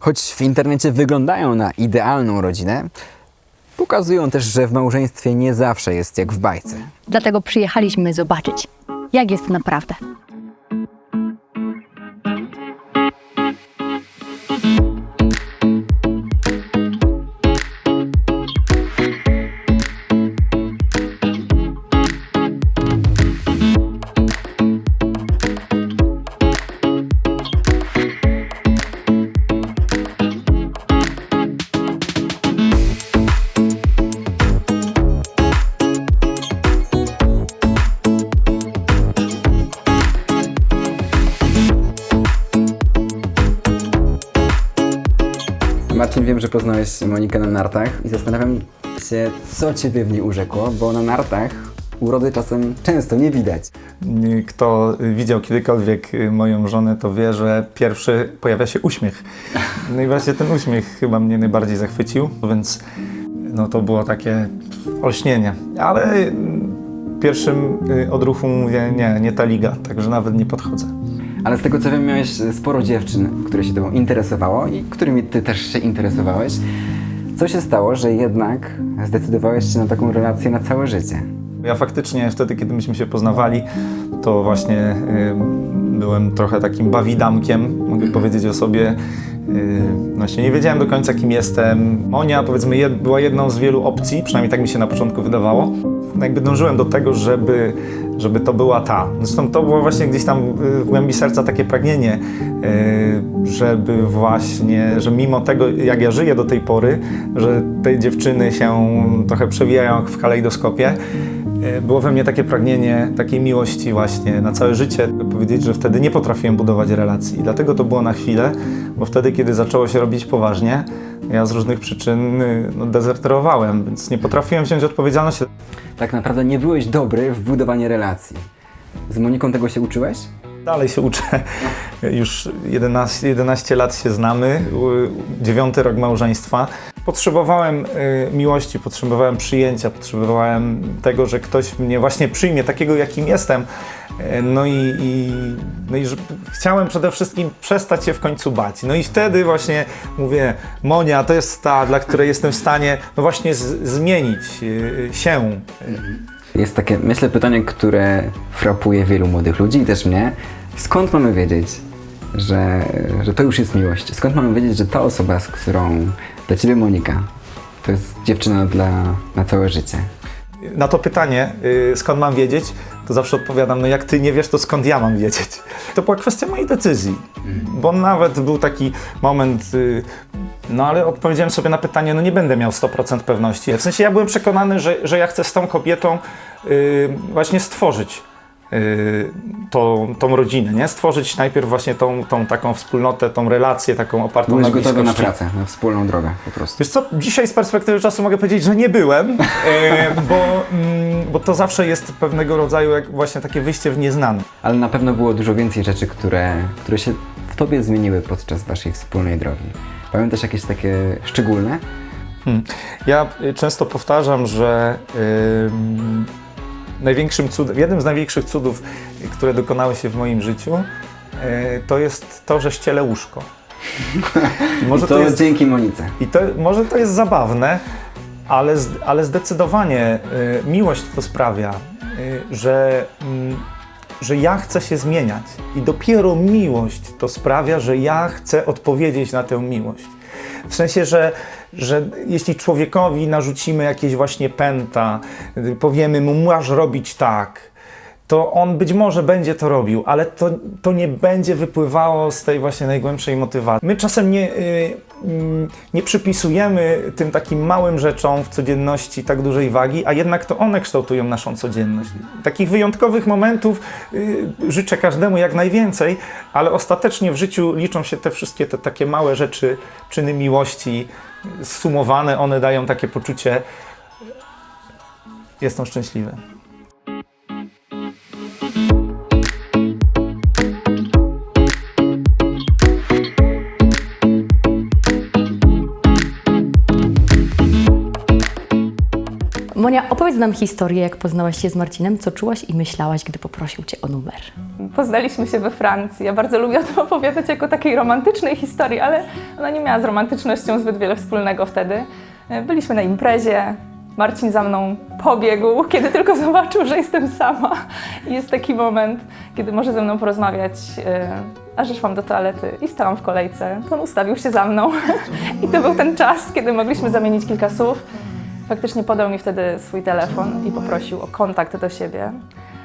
Choć w internecie wyglądają na idealną rodzinę, pokazują też, że w małżeństwie nie zawsze jest jak w bajce. Dlatego przyjechaliśmy zobaczyć, jak jest naprawdę. Wiem, że poznałeś Monikę na nartach i zastanawiam się, co Ciebie w niej urzekło, bo na nartach urody czasem często nie widać. Kto widział kiedykolwiek moją żonę, to wie, że pierwszy pojawia się uśmiech. No i właśnie ten uśmiech chyba mnie najbardziej zachwycił, więc no to było takie olśnienie. Ale pierwszym y, odruchu mówię, nie, nie ta liga, także nawet nie podchodzę. Ale z tego co wiem, miałeś sporo dziewczyn, które się Tobą interesowało i którymi Ty też się interesowałeś. Co się stało, że jednak zdecydowałeś się na taką relację na całe życie? Ja faktycznie wtedy, kiedy myśmy się poznawali, to właśnie y, byłem trochę takim bawidamkiem, mogę powiedzieć o sobie. Y, właśnie nie wiedziałem do końca, kim jestem. Monia, powiedzmy, jed, była jedną z wielu opcji, przynajmniej tak mi się na początku wydawało. Jakby dążyłem do tego, żeby, żeby to była ta. Zresztą to było właśnie gdzieś tam y, w głębi serca takie pragnienie, y, żeby właśnie, że mimo tego, jak ja żyję do tej pory, że te dziewczyny się trochę przewijają jak w kalejdoskopie, E, Było we mnie takie pragnienie takiej miłości właśnie na całe życie. Powiedzieć, że wtedy nie potrafiłem budować relacji. Dlatego to było na chwilę, bo wtedy, kiedy zaczęło się robić poważnie, ja z różnych przyczyn y, no, dezerterowałem, więc nie potrafiłem wziąć odpowiedzialności. Tak naprawdę nie byłeś dobry w budowaniu relacji. Z Moniką tego się uczyłeś? Dalej się uczę. Już 11, 11 lat się znamy, dziewiąty rok małżeństwa. Potrzebowałem y, miłości, potrzebowałem przyjęcia, potrzebowałem tego, że ktoś mnie właśnie przyjmie takiego, jakim jestem. No i, i, no i że chciałem przede wszystkim przestać się w końcu bać. No i wtedy właśnie mówię, Monia to jest ta, dla której jestem w stanie no właśnie zmienić y, się. Jest takie, myślę, pytanie, które frapuje wielu młodych ludzi i też mnie. Skąd mamy wiedzieć, że, że to już jest miłość? Skąd mamy wiedzieć, że ta osoba, z którą dla Ciebie Monika, to jest dziewczyna dla, na całe życie? Na to pytanie, y, skąd mam wiedzieć, to zawsze odpowiadam, no jak ty nie wiesz, to skąd ja mam wiedzieć? To była kwestia mojej decyzji, bo nawet był taki moment, y, no ale odpowiedziałem sobie na pytanie, no nie będę miał 100% pewności. W sensie ja byłem przekonany, że, że ja chcę z tą kobietą y, właśnie stworzyć tą, tą rodzinę, nie? Stworzyć najpierw właśnie tą, tą taką wspólnotę, tą relację taką opartą Byłeś na gotowy na pracę, na wspólną drogę po prostu. Wiesz co, dzisiaj z perspektywy czasu mogę powiedzieć, że nie byłem, e, bo, mm, bo to zawsze jest pewnego rodzaju jak właśnie takie wyjście w nieznane. Ale na pewno było dużo więcej rzeczy, które, które się w Tobie zmieniły podczas Waszej wspólnej drogi. Pamiętasz jakieś takie szczególne? Hmm. Ja y, często powtarzam, że ym, największym cudem, jednym z największych cudów, które dokonały się w moim życiu, y, to jest to, że ścielę łóżko. I Może I to, to jest dzięki Monice. I to, może to jest zabawne, ale, ale zdecydowanie y, miłość to sprawia, y, że, mm, że ja chcę się zmieniać. I dopiero miłość to sprawia, że ja chcę odpowiedzieć na tę miłość. W sensie, że, że jeśli człowiekowi narzucimy jakieś właśnie pęta, powiemy mu, masz robić tak, to on być może będzie to robił, ale to, to nie będzie wypływało z tej właśnie najgłębszej motywacji. My czasem nie, y, mm, nie przypisujemy tym takim małym rzeczom w codzienności tak dużej wagi, a jednak to one kształtują naszą codzienność. Takich wyjątkowych momentów y, życzę każdemu jak najwięcej, ale ostatecznie w życiu liczą się te wszystkie te takie małe rzeczy, czyny miłości, sumowane, one dają takie poczucie, jestem szczęśliwy. Monia, opowiedz nam historię, jak poznałaś się z Marcinem, co czułaś i myślałaś, gdy poprosił cię o numer. Poznaliśmy się we Francji. Ja bardzo lubię o tym opowiadać jako takiej romantycznej historii, ale ona nie miała z romantycznością zbyt wiele wspólnego wtedy. E, Byliśmy na imprezie. Marcin za mną pobiegł, kiedy tylko zobaczył, że jestem sama. I jest taki moment, kiedy może ze mną porozmawiać. e, A że szłam do toalety i stałam w kolejce, on ustawił się za mną. I to był ten czas, kiedy mogliśmy zamienić kilka słów. Faktycznie podał mi wtedy swój telefon i poprosił o kontakt do siebie.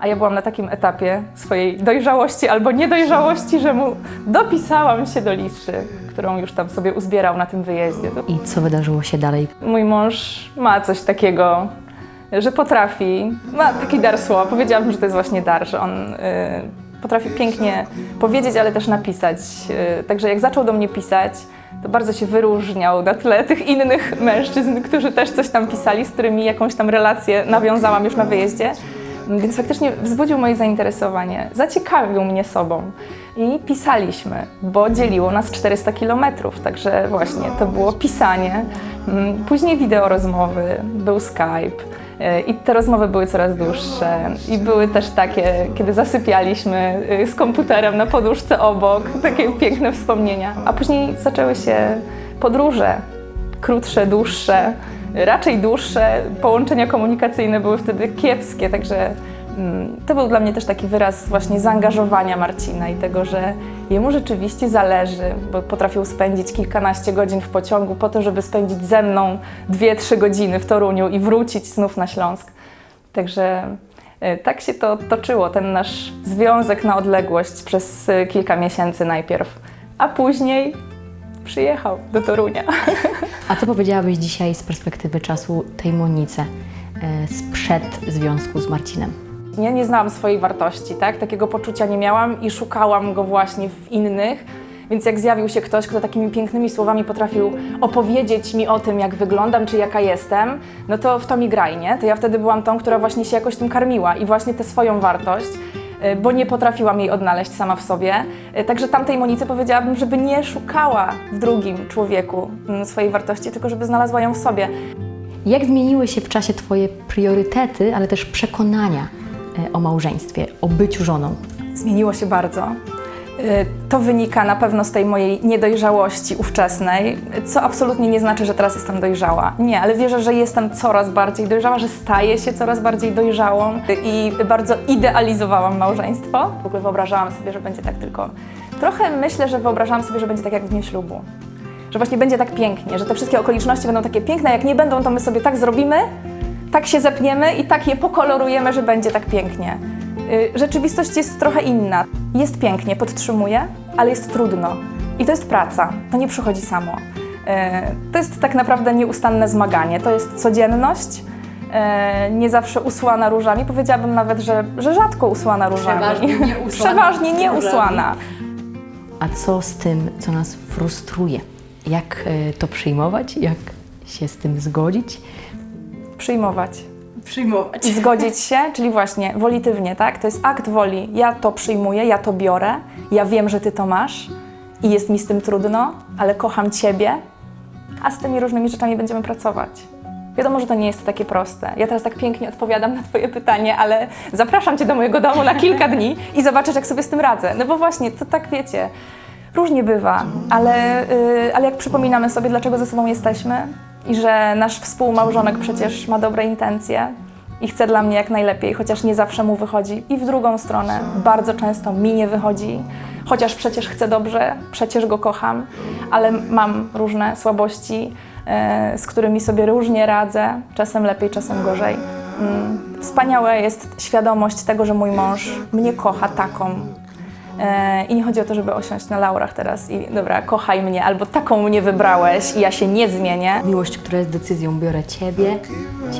A ja byłam na takim etapie swojej dojrzałości albo niedojrzałości, że mu dopisałam się do listy, którą już tam sobie uzbierał na tym wyjeździe. I co wydarzyło się dalej? Mój mąż ma coś takiego, że potrafi, ma taki dar słowa. Powiedziałabym, że to jest właśnie dar, że on y, potrafi pięknie powiedzieć, ale też napisać. Y, także jak zaczął do mnie pisać, to bardzo się wyróżniał na tle tych innych mężczyzn, którzy też coś tam pisali, z którymi jakąś tam relację nawiązałam już na wyjeździe. Więc faktycznie wzbudził moje zainteresowanie, zaciekawił mnie sobą. I pisaliśmy, bo dzieliło nas 400 kilometrów, także właśnie to było pisanie, Mm, później wideo rozmowy, był Skype i te rozmowy były coraz dłuższe i były też takie, kiedy zasypialiśmy y, z komputerem na poduszce obok, takie piękne wspomnienia, a później zaczęły się podróże, krótsze, dłuższe, raczej dłuższe. Połączenia komunikacyjne były wtedy kiepskie, także to był dla mnie też taki wyraz właśnie zaangażowania Marcina i tego, że jemu rzeczywiście zależy, bo potrafił spędzić kilkanaście godzin w pociągu po to, żeby spędzić ze mną dwie, trzy godziny w Toruniu i wrócić znów na Śląsk. Także e, tak się to toczyło, ten nasz związek na odległość przez e, kilka miesięcy najpierw, a później przyjechał do Torunia. A co powiedziałabyś dzisiaj z perspektywy czasu tej Monice e, sprzed związku z Marcinem? Nie, nie znałam swojej wartości, tak? Takiego poczucia nie miałam i szukałam go właśnie w innych. Więc jak zjawił się ktoś, kto takimi pięknymi słowami potrafił opowiedzieć mi o tym, jak wyglądam, czy jaka jestem, no to w to mi graj, nie? To ja wtedy byłam tą, która właśnie się jakoś tym karmiła i właśnie tę swoją wartość, y, bo nie potrafiłam jej odnaleźć sama w sobie. Y, Także tamtej Monice powiedziałabym, żeby nie szukała w drugim człowieku mm, swojej wartości, tylko żeby znalazła ją w sobie. Jak zmieniły się w czasie Twoje priorytety, ale też przekonania e, o małżeństwie, o byciu żoną? Zmieniło się bardzo. Y, To wynika na pewno z tej mojej niedojrzałości ówczesnej, co absolutnie nie znaczy, że teraz jestem dojrzała. Nie, ale wierzę, że jestem coraz bardziej dojrzała, że staję się coraz bardziej dojrzałą i bardzo idealizowałam małżeństwo. W ogóle wyobrażałam sobie, że będzie tak tylko. Trochę myślę, że wyobrażałam sobie, że będzie tak jak w dniu ślubu. Że właśnie będzie tak pięknie, że te wszystkie okoliczności będą takie piękne, jak nie będą, to my sobie tak zrobimy, tak się zepniemy i tak je pokolorujemy, że będzie tak pięknie. Y, Rzeczywistość jest trochę inna. Jest pięknie, podtrzymuję, ale jest trudno. I to jest praca, to nie przychodzi samo. Y, To jest tak naprawdę nieustanne zmaganie, to jest codzienność, y, nie zawsze usłana różami. Powiedziałabym nawet, że, że rzadko usłana różami. Przeważnie nie usłana Przeważnie nie usłana. A co z tym, co nas frustruje? Jak to przyjmować? Jak się z tym zgodzić? Przyjmować. Przyjmować. I zgodzić się, czyli właśnie wolitywnie, tak? To jest akt woli. Ja to przyjmuję, ja to biorę, ja wiem, że ty to masz i jest mi z tym trudno, ale kocham ciebie, a z tymi różnymi rzeczami będziemy pracować. Wiadomo, że to nie jest takie proste. Ja teraz tak pięknie odpowiadam na Twoje pytanie, ale zapraszam Cię do mojego domu na kilka dni i zobaczysz, jak sobie z tym radzę. No bo właśnie, to tak wiecie, różnie bywa, ale, y, ale jak przypominamy sobie, dlaczego ze sobą jesteśmy i że nasz współmałżonek przecież ma dobre intencje i chce dla mnie jak najlepiej, chociaż nie zawsze mu wychodzi. I w drugą stronę, bardzo często mi nie wychodzi, chociaż przecież chcę dobrze, przecież go kocham, ale mam różne słabości, e, z którymi sobie różnie radzę, czasem lepiej, czasem gorzej. Mm, Wspaniała jest świadomość tego, że mój mąż mnie kocha taką. E, I nie chodzi o to, żeby osiąść na laurach teraz i dobra, kochaj mnie, albo taką mnie wybrałeś i ja się nie zmienię. Miłość, która jest decyzją, biorę Ciebie,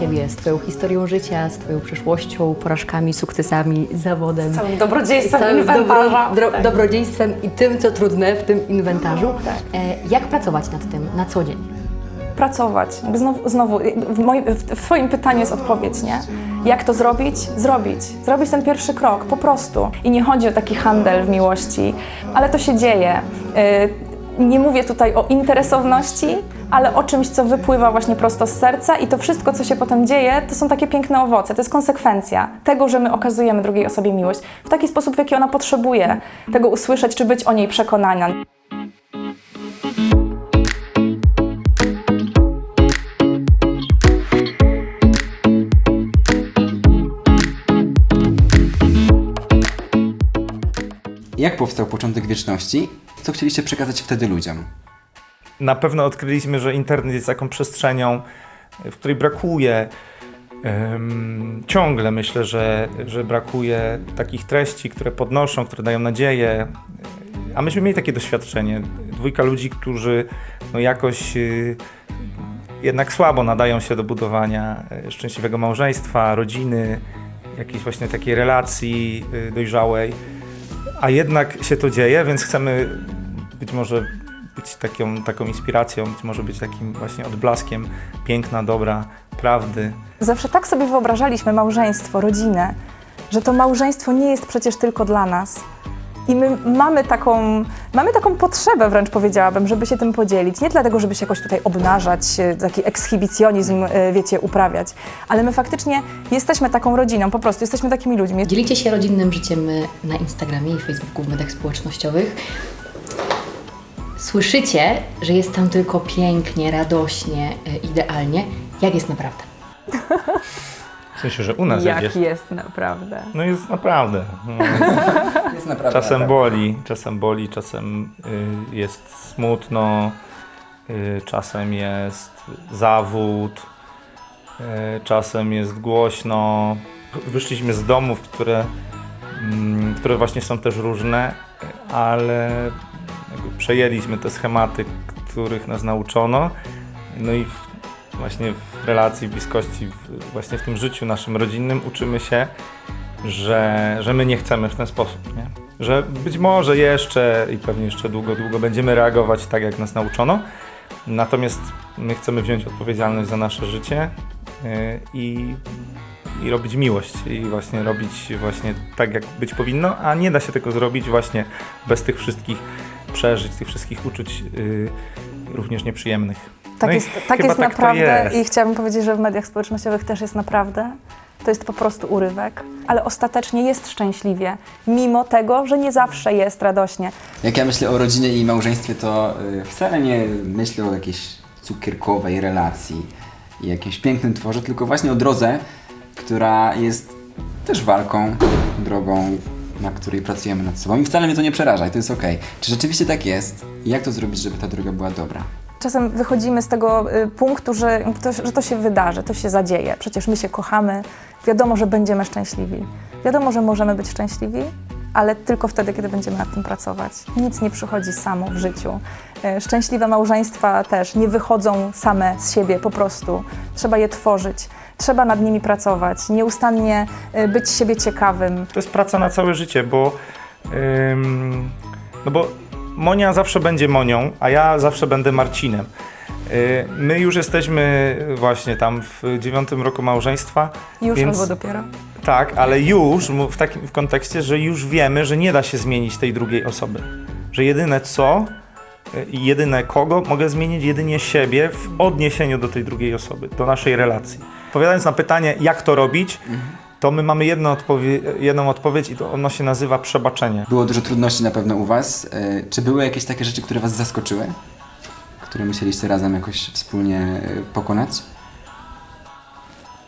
Ciebie z Twoją historią życia, z Twoją przeszłością, porażkami, sukcesami, zawodem. Całym dobrodziejstwem całym inwentarza. dobro, dro, dobrodziejstwem i tym, co trudne w tym inwentarzu. Tak. E, jak pracować nad tym na co dzień? Pracować. Znowu, znowu w, moim, w Twoim pytaniu jest odpowiedź, nie? Jak to zrobić? Zrobić. Zrobić ten pierwszy krok, po prostu. I nie chodzi o taki handel w miłości, ale to się dzieje. Y, Nie mówię tutaj o interesowności, ale o czymś, co wypływa właśnie prosto z serca i to wszystko, co się potem dzieje, to są takie piękne owoce, to jest konsekwencja tego, że my okazujemy drugiej osobie miłość w taki sposób, w jaki ona potrzebuje tego usłyszeć, czy być o niej przekonana. Jak powstał początek wieczności? Co chcieliście przekazać wtedy ludziom? Na pewno odkryliśmy, że internet jest taką przestrzenią, w której brakuje ciągle myślę, że, że brakuje takich treści, które podnoszą, które dają nadzieję. A myśmy mieli takie doświadczenie. Dwójka ludzi, którzy no jakoś y, jednak słabo nadają się do budowania y, szczęśliwego małżeństwa, rodziny, jakiejś właśnie takiej relacji y, dojrzałej. A jednak się to dzieje, więc chcemy być może być taką, taką inspiracją, być może być takim właśnie odblaskiem piękna, dobra, prawdy. Zawsze tak sobie wyobrażaliśmy małżeństwo, rodzinę, że to małżeństwo nie jest przecież tylko dla nas. I my mamy taką, mamy taką potrzebę, wręcz powiedziałabym, żeby się tym podzielić. Nie dlatego, żeby się jakoś tutaj obnażać, e, taki ekshibicjonizm, e, wiecie, uprawiać, ale my faktycznie jesteśmy taką rodziną, po prostu jesteśmy takimi ludźmi. Dzielicie się rodzinnym życiem y, na Instagramie i Facebooku, w mediach społecznościowych. Słyszycie, że jest tam tylko pięknie, radośnie, idealnie. Jak jest naprawdę? W sensie, że u nas Jak jest. jest naprawdę. No jest naprawdę. No, Jest naprawdę czasem boli, czasem boli, czasem y, jest smutno, y, czasem jest zawód, y, czasem jest głośno. Wyszliśmy z domów, które, mm, które właśnie są też różne, ale jakby przejęliśmy te schematy, których nas nauczono. No i w, właśnie w relacji, bliskości, w, właśnie w tym życiu naszym rodzinnym uczymy się, że, że my nie chcemy w ten sposób, nie? Że być może jeszcze i pewnie jeszcze długo, długo będziemy reagować tak, jak nas nauczono, natomiast my chcemy wziąć odpowiedzialność za nasze życie yy, i, i robić miłość i właśnie robić właśnie tak, jak być powinno, a nie da się tego zrobić właśnie bez tych wszystkich przeżyć, tych wszystkich uczuć yy, również nieprzyjemnych. Tak No jest, tak jest tak naprawdę jest. i chciałabym powiedzieć, że w mediach społecznościowych też jest naprawdę. To jest po prostu urywek, ale ostatecznie jest szczęśliwie, mimo tego, że nie zawsze jest radośnie. Jak ja myślę o rodzinie i małżeństwie, to y, wcale nie myślę o jakiejś cukierkowej relacji i jakimś pięknym tworze, tylko właśnie o drodze, która jest też walką, drogą, na której pracujemy nad sobą. I wcale mnie to nie przeraża i to jest okej. Czy rzeczywiście tak jest? I jak to zrobić, żeby ta droga była dobra? Czasem wychodzimy z tego y, punktu, że to, że to się wydarzy, to się zadzieje. Przecież my się kochamy, wiadomo, że będziemy szczęśliwi. Wiadomo, że możemy być szczęśliwi, ale tylko wtedy, kiedy będziemy nad tym pracować. Nic nie przychodzi samo w życiu. Y, Szczęśliwe małżeństwa też nie wychodzą same z siebie po prostu. Trzeba je tworzyć, trzeba nad nimi pracować, nieustannie y, być siebie ciekawym. To jest praca na całe życie, bo ym, no bo Monia zawsze będzie Monią, a ja zawsze będę Marcinem. Y, My już jesteśmy właśnie tam w dziewiątym roku małżeństwa. Już Więc- albo dopiero. Tak, ale już w takim w kontekście, że już wiemy, że nie da się zmienić tej drugiej osoby. Że jedyne co y, i jedyne kogo mogę zmienić jedynie siebie w odniesieniu do tej drugiej osoby, do naszej relacji. Odpowiadając na pytanie, jak to robić, to my mamy jedną, odpowie- jedną odpowiedź i to ono się nazywa przebaczenie. Było dużo trudności na pewno u Was. Y, Czy były jakieś takie rzeczy, które Was zaskoczyły? Które musieliście razem jakoś wspólnie y, pokonać?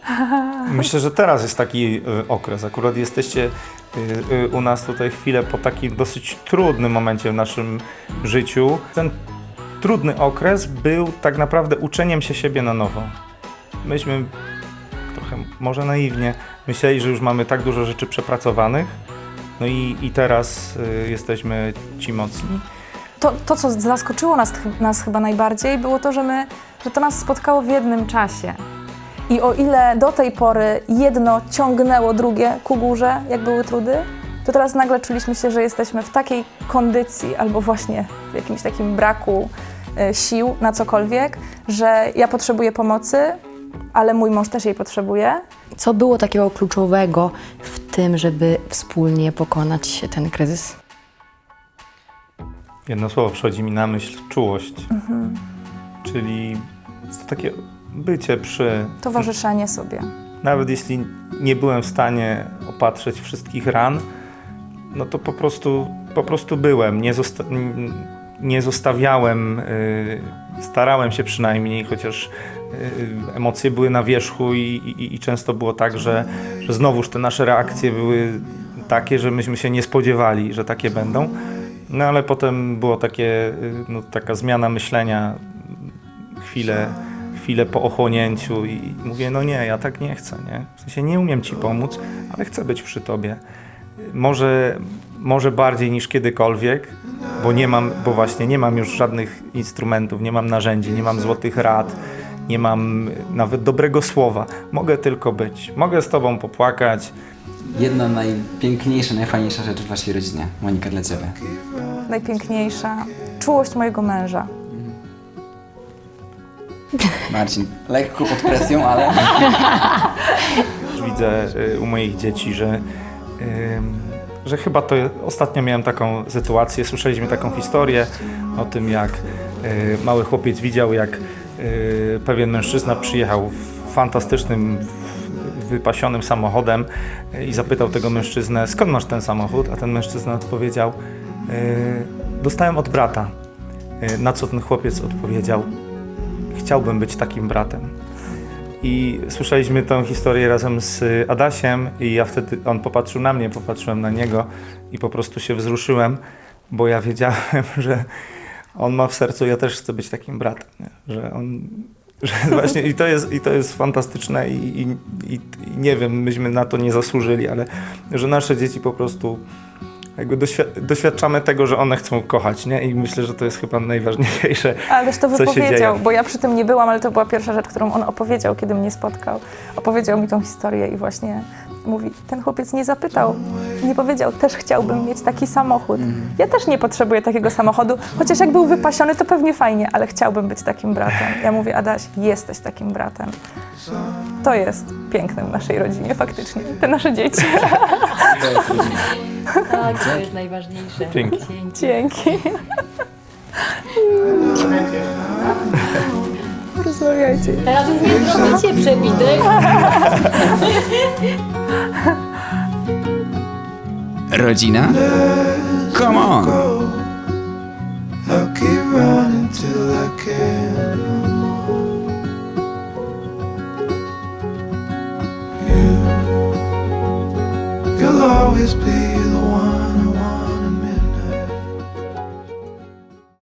Myślę, że teraz jest taki y, okres. Akurat jesteście u nas tutaj chwilę po takim dosyć trudnym momencie w naszym życiu. Ten trudny okres był tak naprawdę uczeniem się siebie na nowo. Myśmy trochę może naiwnie myśleli, że już mamy tak dużo rzeczy przepracowanych. No i, i teraz y, jesteśmy ci mocni. To, to co zaskoczyło nas, nas chyba najbardziej, było to, że, my, że to nas spotkało w jednym czasie. I o ile do tej pory jedno ciągnęło drugie ku górze, jak były trudy, to teraz nagle czuliśmy się, że jesteśmy w takiej kondycji albo właśnie w jakimś takim braku e, sił na cokolwiek, że ja potrzebuję pomocy, ale mój mąż też jej potrzebuje. Co było takiego kluczowego w tym, żeby wspólnie pokonać ten kryzys? jedno słowo przychodzi mi na myśl, czułość. Czyli to takie bycie przy, Towarzyszenie sobie. nawet jeśli nie byłem w stanie opatrzeć wszystkich ran, no to po prostu, po prostu byłem. Nie, zosta nie zostawiałem, y, starałem się przynajmniej, chociaż emocje były na wierzchu i, i, i często było tak, że, że znowuż te nasze reakcje były takie, że myśmy się nie spodziewali, że takie będą. No ale potem było takie, y, no, taka zmiana myślenia, chwilę, chwilę po ochłonięciu i mówię, no nie, ja tak nie chcę, nie? W sensie nie umiem ci pomóc, ale chcę być przy tobie. Może, może bardziej niż kiedykolwiek, bo nie mam, bo właśnie nie mam już żadnych instrumentów, nie mam narzędzi, nie mam złotych rad, nie mam nawet dobrego słowa. Mogę tylko być. Mogę z tobą popłakać. Jedna najpiękniejsza, najfajniejsza rzecz w waszej rodzinie. Monika, dla ciebie. Najpiękniejsza czułość mojego męża. Marcin, lekko pod presją, ale... Widzę y, u moich dzieci, że, ym, że chyba to ostatnio miałem taką sytuację. Słyszeliśmy taką historię o tym, jak y, mały chłopiec widział, jak y, pewien mężczyzna przyjechał w fantastycznym, wypasionym samochodem y, i zapytał tego mężczyznę, skąd masz ten samochód? A ten mężczyzna odpowiedział, y, dostałem od brata. Y, Na co ten chłopiec odpowiedział, chciałbym być takim bratem. I słyszeliśmy tę historię razem z Adasiem i ja wtedy, on popatrzył na mnie, popatrzyłem na niego i po prostu się wzruszyłem, bo ja wiedziałem, że on ma w sercu, ja też chcę być takim bratem, nie? że on, że właśnie i to jest, i to jest fantastyczne i, i, i, nie wiem, myśmy na to nie zasłużyli, ale że nasze dzieci po prostu jakby doświad- doświadczamy tego, że one chcą kochać, nie? I myślę, że to jest chyba najważniejsze. Ale też to wypowiedział, bo ja przy tym nie byłam, ale to była pierwsza rzecz, którą on opowiedział, kiedy mnie spotkał. Opowiedział mi tą historię i właśnie mówi, ten chłopiec nie zapytał, nie powiedział, też chciałbym mieć taki samochód. Ja też nie potrzebuję takiego samochodu, chociaż jak był wypasiony, to pewnie fajnie, ale chciałbym być takim bratem. Ja mówię, Adaś, jesteś takim bratem. To jest piękne w naszej rodzinie faktycznie, te nasze dzieci. Tak, to jest najważniejsze. Dzięki. Dzięki. Rozmawiajcie. Teraz już nie zrobicie przebitek. Rodzina? Come on!